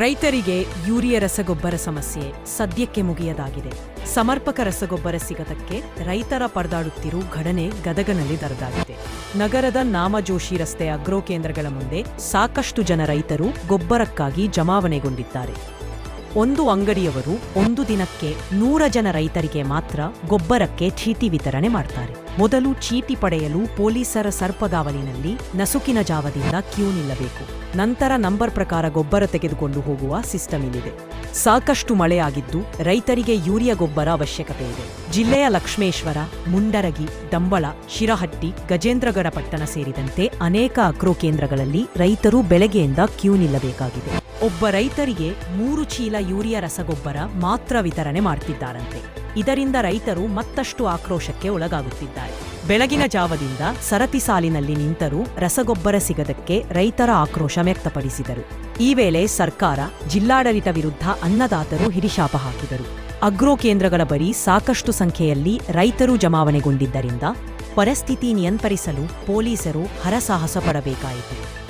ರೈತರಿಗೆ ಯೂರಿಯಾ ರಸಗೊಬ್ಬರ ಸಮಸ್ಯೆ ಸದ್ಯಕ್ಕೆ ಮುಗಿಯದಾಗಿದೆ. ಸಮರ್ಪಕ ರಸಗೊಬ್ಬರ ಸಿಗದಕ್ಕೆ ರೈತರ ಪರದಾಡುತ್ತಿರುವ ಘಟನೆ ಗದಗನಲ್ಲಿ ದರದಾಗಿದೆ. ನಗರದ ನಾಮಜೋಶಿ ರಸ್ತೆ ಅಗ್ರೋ ಕೇಂದ್ರಗಳ ಮುಂದೆ ಸಾಕಷ್ಟು ಜನ ರೈತರು ಗೊಬ್ಬರಕ್ಕಾಗಿ ಜಮಾವಣೆಗೊಂಡಿದ್ದಾರೆ. ಒಂದು ಅಂಗಡಿಯವರು ಒಂದು ದಿನಕ್ಕೆ ನೂರ ಜನ ರೈತರಿಗೆ ಮಾತ್ರ ಗೊಬ್ಬರಕ್ಕೆ ಚೀಟಿ ವಿತರಣೆ ಮಾಡ್ತಾರೆ. ಮೊದಲು ಚೀಟಿ ಪಡೆಯಲು ಪೊಲೀಸರ ಸರ್ಪದಾವಲಿನಲ್ಲಿ ನಸುಕಿನ ಜಾವದಿಂದ ಕ್ಯೂ ನಿಲ್ಲಬೇಕು. ನಂತರ ನಂಬರ್ ಪ್ರಕಾರ ಗೊಬ್ಬರ ತೆಗೆದುಕೊಂಡು ಹೋಗುವ ಸಿಸ್ಟಮ್ ಇಲ್ಲಿದೆ. ಸಾಕಷ್ಟು ಮಳೆಯಾಗಿದ್ದು ರೈತರಿಗೆ ಯೂರಿಯಾ ಗೊಬ್ಬರ ಅವಶ್ಯಕತೆ ಇದೆ. ಜಿಲ್ಲೆಯ ಲಕ್ಷ್ಮೇಶ್ವರ, ಮುಂಡರಗಿ ದಂಬಳ ಶಿರಹಟ್ಟಿ ಗಜೇಂದ್ರಗಡ ಪಟ್ಟಣ ಸೇರಿದಂತೆ ಅನೇಕ ಅಕ್ರೋ ಕೇಂದ್ರಗಳಲ್ಲಿ ರೈತರು ಬೆಳಗ್ಗೆಯಿಂದ ಕ್ಯೂ ನಿಲ್ಲಬೇಕಾಗಿದೆ. ಒಬ್ಬ ರೈತರಿಗೆ ಮೂರು ಚೀಲ ಯೂರಿಯಾ ರಸಗೊಬ್ಬರ ಮಾತ್ರ ವಿತರಣೆ ಮಾಡ್ತಿದ್ದಾರಂತೆ. ಇದರಿಂದ ರೈತರು ಮತ್ತಷ್ಟು ಆಕ್ರೋಶಕ್ಕೆ ಒಳಗಾಗುತ್ತಿದ್ದಾರೆ. ಬೆಳಗಿನ ಜಾವದಿಂದ ಸರತಿ ಸಾಲಿನಲ್ಲಿ ನಿಂತರೂ ರಸಗೊಬ್ಬರ ಸಿಗದಕ್ಕೆ ರೈತರ ಆಕ್ರೋಶ ವ್ಯಕ್ತಪಡಿಸಿದರು. ಈ ವೇಳೆ ಸರ್ಕಾರ ಜಿಲ್ಲಾಡಳಿತ ವಿರುದ್ಧ ಅನ್ನದಾತರು ಹಿರಿಶಾಪ ಹಾಕಿದರು. ಅಗ್ರೋ ಕೇಂದ್ರಗಳ ಬಳಿ ಸಾಕಷ್ಟು ಸಂಖ್ಯೆಯಲ್ಲಿ ರೈತರು ಜಮಾವಣೆಗೊಂಡಿದ್ದರಿಂದ ಪರಿಸ್ಥಿತಿ ನಿಯಂತ್ರಿಸಲು ಪೊಲೀಸರು ಹರಸಾಹಸ ಪಡಬೇಕಾಯಿತು.